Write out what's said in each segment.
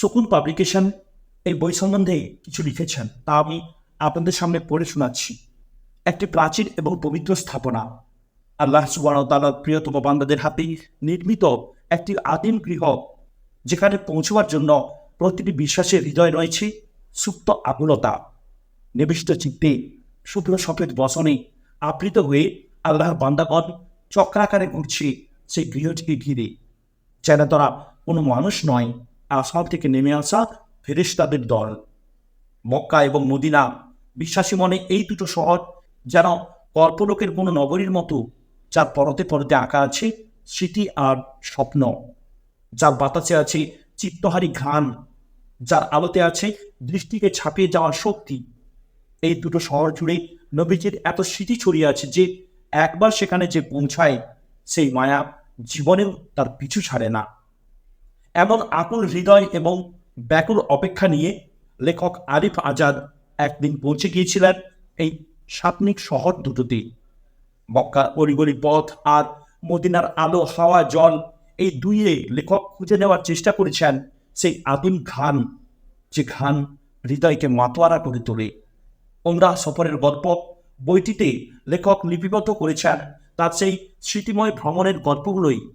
শকুন পাবলিকেশন এই বই সম্বন্ধে কিছু লিখেছেন, তা আমি আপনাদের সামনে পড়ে শোনাচ্ছি। একটি প্রাচীন এবং পবিত্র স্থাপনা। আল্লাহ সুবাহতালার প্রিয়তম বান্দাদের হাতে নির্মিত একটি আদিম গৃহ, যেখানে পৌঁছবার জন্য প্রতিটি বিশ্বাসের হৃদয় রয়েছে সুপ্ত আকুলতা। নিবিষ্ট চিত্তে শুভ্র সফেদ বসনে আবৃত হয়ে আল্লাহর বান্দাগণ চক্রাকারে ঘুরছে সেই গৃহটিকে ঘিরে। যেন তারা কোনো মানুষ নয় আসমান থেকে নেমে আসা ফেরেশতাদের দল। মক্কা এবং মদিনা বিশ্বাসী মনে এই দুটো শহর যেন কল্পলোকের কোনো নগরীর মতো, যার পরতে পরতে আঁকা আছে স্মৃতি আর স্বপ্ন। যার বাতাসে আছে চিত্তহারী ঘ্রাণ, যার আলোতে আছে দৃষ্টিকে ছাপিয়ে যাওয়ার শক্তি। এই দুটো শহর জুড়ে নবীজির এত স্মৃতি ছড়িয়ে আছে যে একবার সেখানে যে পৌঁছায়, সেই মায়া জীবনেও তার পিছু ছাড়ে না। এমন আকুল হৃদয় এবং ব্যাকুল অপেক্ষা নিয়ে লেখক আরিফ আজাদ একদিন পৌঁছে গিয়েছিলেন এই সাপনিক শহর দুটোতে। মক্কার অরিগরি পথ আর মদিনার আলো, হাওয়া, জল এই দুইয়ে লেখক খুঁজে নেওয়ার চেষ্টা করেছেন সেই আদিম ঘান যে ঘান হৃদয়কে মাতোয়ারা করে তোলে। ওমরা সফরের গল্প বইটিতে লেখক লিপিবদ্ধ করেছেন, তার সেই স্মৃতিময় ভ্রমণের গল্পগুলোই।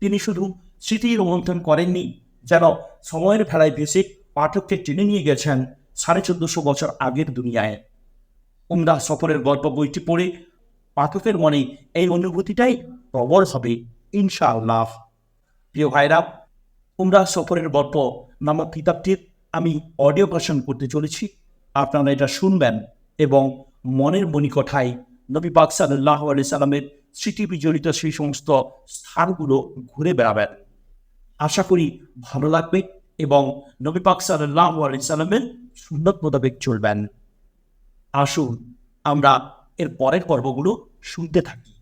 তিনি শুধু স্মৃতি রোমন্থন করেননি, যেন সময়ের ভেলায় ভেসে পাঠককে টেনে নিয়ে গেছেন সাড়ে চোদ্দশো বছর আগের দুনিয়ায়। উমরা সফরের গল্প বইটি পড়ে পাঠকের মনে এই অনুভূতিটাই প্রবল হবে, ইনশাআল্লাহ। প্রিয় ভাইরা, উমরা সফরের গল্প নামক কিতাবটির আমি অডিও ভার্সন করতে চলেছি। আপনারা এটা শুনবেন এবং মনের মণিকঠায় নবী পাক সাল্লাহ আলি সাল্লামের স্মৃতি বিজড়িত সেই সমস্ত স্থানগুলো ঘুরে বেড়াবেন। আশা করি ভালো লাগবে এবং নবী পাক সাল্লাহ সাল্লামের সুন্নত মোতাবেক চলবেন। আসুন আমরা এর পরের পর্বগুলো শুনতে থাকি।